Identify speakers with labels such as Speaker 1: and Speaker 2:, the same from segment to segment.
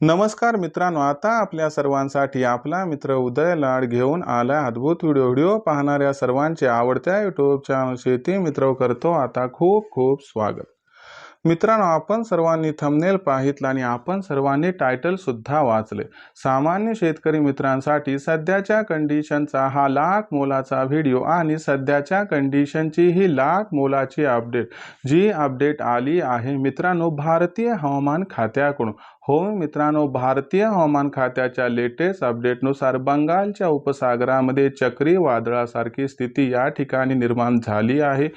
Speaker 1: नमस्कार मित्रांनो आता आपल्या सर्वांसाठी आपला मित्र उदय लाड घेऊन आला अद्भुत व्हिडिओ. व्हिडिओ पाहणाऱ्या सर्वांचे आवडत्या युट्यूब चॅनल शेती मित्र करतो. आता खूप खूप स्वागत. मित्रांनो आपण सर्वांनी थंबनेल पाहितला आणि आपण सर्वांनी टायटल सुद्धा वाचले. सामान्य शेतकरी मित्रांसाठी सध्याच्या कंडिशनचा हा लाख मोलाचा व्हिडिओ आणि सध्याच्या कंडिशनची ही लाख मोलाची अपडेट जी अपडेट आली आहे मित्रांनो भारतीय हवामान खात्याकडून. हो मित्रांनो भारतीय हवामान खात्याच्या लेटेस्ट अपडेटनुसार बंगालच्या उपसागरामध्ये चक्रीवादळासारखी स्थिती या ठिकाणी निर्माण झाली आहे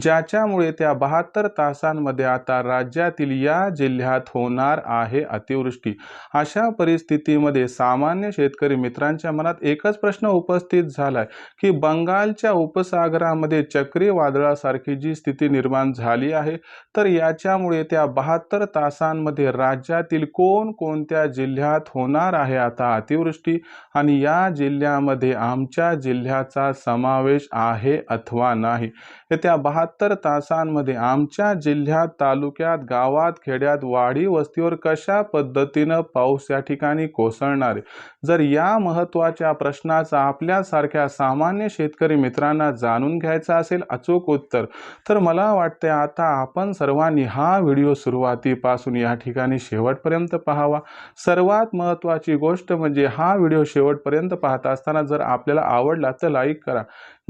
Speaker 1: ज्याच्यामुळे त्या बहात्तर तासांमध्ये आता राज्यातील या जिल्ह्यात होणार आहे अतिवृष्टी. अशा परिस्थितीमध्ये सामान्य शेतकरी मित्रांच्या मनात एकच प्रश्न उपस्थित झालाय की बंगालच्या उपसागरामध्ये चक्रीवादळासारखी जी स्थिती निर्माण झाली आहे तर याच्यामुळे त्या बहात्तर तासांमध्ये राज्यातील कोण कोणत्या जिल्ह्यात होणार आहे आता अतिवृष्टी? आणि या जिल्ह्यामध्ये आमच्या जिल्ह्याचा समावेश आहे अथवा नाही? येत्या बहात्तर तासांमध्ये आमच्या जिल्ह्यात तालुक्यात गावात खेड्यात वाडी वस्तीवर कशा पद्धतीनं पाऊस या ठिकाणी कोसळणार? जर या महत्त्वाच्या प्रश्नाचा आपल्यासारख्या सामान्य शेतकरी मित्रांना जाणून घ्यायचा असेल अचूक उत्तर तर मला वाटते आता आपण सर्वांनी हा व्हिडिओ सुरुवातीपासून या ठिकाणी शेवटपर्यंत पाहावा. सर्वात महत्त्वाची गोष्ट म्हणजे हा व्हिडिओ शेवटपर्यंत पाहत असताना जर आपल्याला आवडला तर लाईक करा.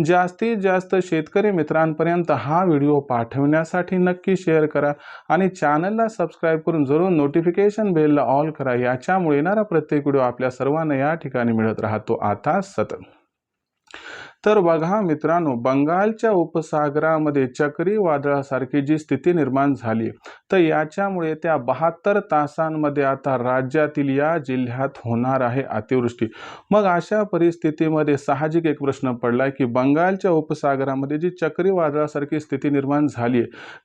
Speaker 1: जास्तीत जास्त शेतकरी मित्रांपर्यंत हा व्हिडिओ पाठवण्यासाठी नक्की शेअर करा आणि चॅनलला सबस्क्राईब करून जरूर नोटिफिकेशन बेलला ऑल करा. याच्यामुळे येणारा प्रत्येक व्हिडिओ आपल्या सर्वांना या ठिकाणी मिळत राहतो. आता सतत. तर बघा मित्रांनो बंगालच्या उपसागरामध्ये चक्रीवादळासारखी जी स्थिती निर्माण झाली तर याच्यामुळे त्या बहात्तर तासांमध्ये आता राज्यातील या जिल्ह्यात होणार आहे अतिवृष्टी. मग अशा परिस्थितीमध्ये साहजिक एक प्रश्न पडलाय की बंगालच्या उपसागरामध्ये जी चक्रीवादळासारखी स्थिती निर्माण झाली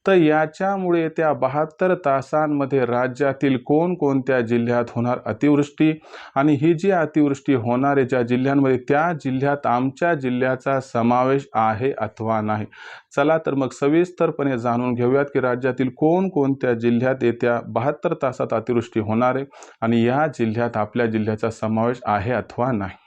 Speaker 1: तर याच्यामुळे त्या बहात्तर तासांमध्ये राज्यातील कोणकोणत्या जिल्ह्यात होणार अतिवृष्टी? आणि ही जी अतिवृष्टी होणार आहे ज्या जिल्ह्यांमध्ये त्या जिल्ह्यात आमच्या जिल्ह्यात जिल्ह्याचा समावेश आहे अथवा नाही? चला तर मग सविस्तरपणे जाणून घेऊयात की राज्यातील कोणकोणत्या जिल्ह्यात येत्या बहात्तर तासात अतिवृष्टी होणार आहे आणि या जिल्ह्यात आपल्या जिल्ह्याचा समावेश आहे अथवा नाही?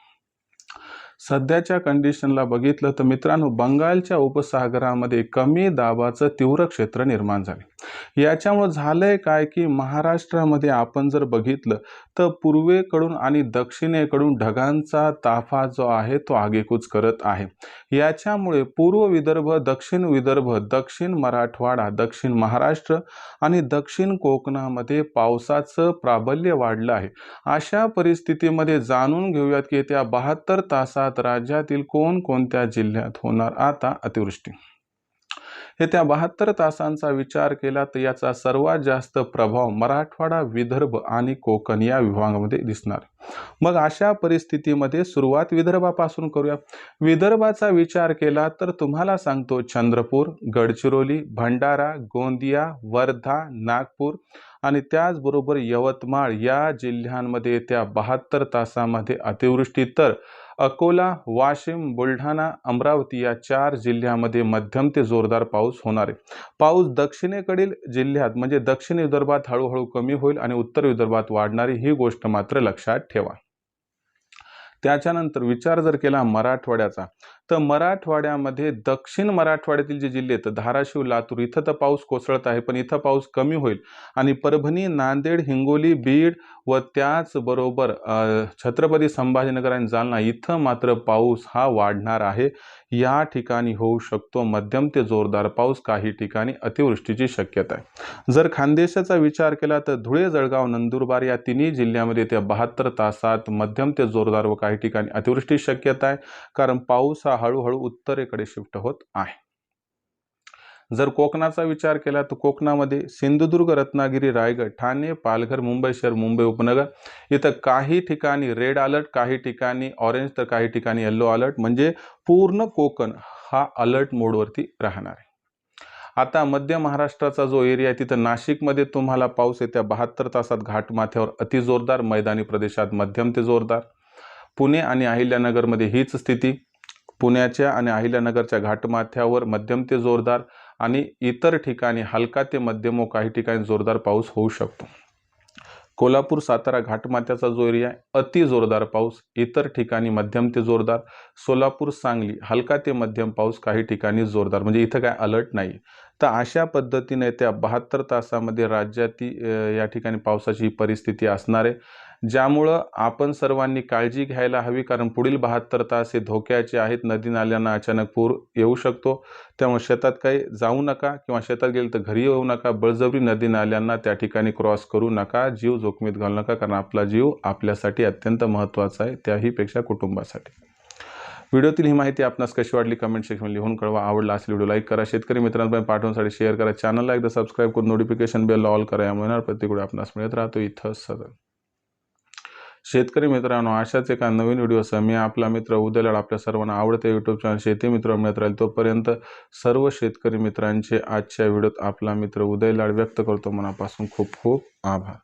Speaker 1: सध्याच्या कंडिशनला बघितलं तर मित्रांनो बंगालच्या उपसागरामध्ये कमी दाबाचं तीव्र क्षेत्र निर्माण झाले. याच्यामुळं झालंय काय की महाराष्ट्रामध्ये आपण जर बघितलं तर पूर्वेकडून आणि दक्षिणेकडून ढगांचा ताफा जो आहे तो आगेकूच करत आहे. याच्यामुळे पूर्व विदर्भ दक्षिण विदर्भ दक्षिण मराठवाडा दक्षिण महाराष्ट्र आणि दक्षिण कोकणामध्ये पावसाचं प्राबल्य वाढलं आहे. अशा परिस्थितीमध्ये जाणून घेऊयात की येत्या बहात्तर तासात राज्यातील कोणकोणत्या जिल्ह्यात होणार आता अतिवृष्टी? येत्या बहात्तर तासांचा विचार केला तर याचा सर्वात जास्त प्रभाव मराठवाडा विदर्भ आणि कोकण या विभागामध्ये दिसणार. मग अशा परिस्थितीमध्ये सुरुवात विदर्भापासून करूया. विदर्भाचा विचार केला तर तुम्हाला सांगतो चंद्रपूर गडचिरोली भंडारा गोंदिया वर्धा नागपूर आणि त्याचबरोबर यवतमाळ या जिल्ह्यांमध्ये येत्या बहात्तर तासामध्ये अतिवृष्टी. तर अकोला वाशिम बुलढाणा अमरावती या चार जिल्ह्यामध्ये मध्यम ते जोरदार पाऊस होणार आहे. पाऊस दक्षिणेकडील जिल्ह्यात म्हणजे दक्षिण विदर्भात हळूहळू कमी होईल आणि उत्तर विदर्भात वाढणारी ही गोष्ट मात्र लक्षात ठेवा. त्याच्यानंतर विचार जर केला मराठवाड्याचा तर मराठवाड्यामध्ये दक्षिण मराठवाड्यातील जे जिल्हे आहेत धाराशिव लातूर इथं तर पाऊस कोसळत आहे पण इथं पाऊस कमी होईल. आणि परभणी नांदेड हिंगोली बीड व त्याचबरोबर छत्रपती संभाजीनगर आणि जालना इथं मात्र पाऊस हा वाढणार आहे. या ठिकाणी होऊ शकतो मध्यम ते जोरदार पाऊस. काही ठिकाणी अतिवृष्टीची शक्यता आहे. जर खानदेशाचा विचार केला तर धुळे जळगाव नंदुरबार या तिन्ही जिल्ह्यामध्ये त्या बहात्तर तासात मध्यम ते जोरदार व काही ठिकाणी अतिवृष्टी शक्यता आहे. कारण पाऊस हा हळूहळू उत्तरेकडे शिफ्ट होत आहे. जर कोकणाचा विचार केला तर कोकणामध्ये सिंधुदुर्ग रत्नागिरी रायगड ठाणे पालघर मुंबई शहर मुंबई उपनगर इथं काही ठिकाणी रेड अलर्ट काही ठिकाणी ऑरेंज तर काही ठिकाणी येल्लो अलर्ट म्हणजे पूर्ण कोकण हा अलर्ट मोडवरती राहणार आहे. आता मध्य महाराष्ट्राचा जो एरिया आहे तिथं नाशिकमध्ये तुम्हाला पाऊस येत्या बहात्तर तासात घाटमाथ्यावर अतिजोरदार मैदानी प्रदेशात मध्यम ते जोरदार. पुणे आणि अहिल्यानगरमध्ये हीच स्थिती. पुण्याच्या आणि अहिल्यानगरच्या घाटमाथ्यावर मध्यम ते जोरदार आणि इतर ठिकाणी हलका ते मध्यम व काही ठिकाणी जोरदार पाऊस होऊ शकतो. कोल्हापूर सातारा घाटमाथ्याचा जो एरिया आहे अति जोरदार पाऊस इतर ठिकाणी मध्यम ते जोरदार. सोलापूर सांगली हलका ते मध्यम पाऊस काही ठिकाणी जोरदार. म्हणजे इथं काय अलर्ट नाही. तर अशा पद्धतीने त्या बहात्तर तासामध्ये राज्यातील या ठिकाणी पावसाची परिस्थिती असणार आहे. ज्यामुळं आपण सर्वांनी काळजी घ्यायला हवी कारण पुढील बहात्तर तास हे धोक्याचे आहेत. नदी नाल्यांना अचानक पूर येऊ शकतो. त्यामुळे शेतात काही जाऊ नका किंवा शेतात गेलं तर घरी येऊ नका. बळजबरी नदी नाल्यांना त्या ठिकाणी क्रॉस करू नका. जीव जोखमीत घालू नका कारण आपला जीव आपल्यासाठी अत्यंत महत्त्वाचा आहे. त्याहीपेक्षा कुटुंबासाठी. व्हिडिओतील ही माहिती आपणास कशी वाटली? कमेंट सेक्शनमध्ये लिहून कळवा. आवडला असेल व्हिडिओ लाईक करा. शेतकरी मित्रांपर्यंत पाठवण्यासाठी शेअर करा. चॅनलला एकदा सबस्क्राईब करून नोटिफिकेशन बेल ऑल करा. यामुळे येणार प्रत्येक आपणास मिळत राहतो. इथं सदन. शेतकरी मित्रांनो अशाच एका नवीन व्हिडिओसह मी आपला मित्र उदयलाड आपल्या सर्वांना आवडते यूट्यूब चॅनल शेती मित्र मिळत राहील. तोपर्यंत सर्व शेतकरी मित्रांचे आजच्या व्हिडिओत आपला मित्र उदयलाड व्यक्त करतो. मनापासून खूप खूप आभार.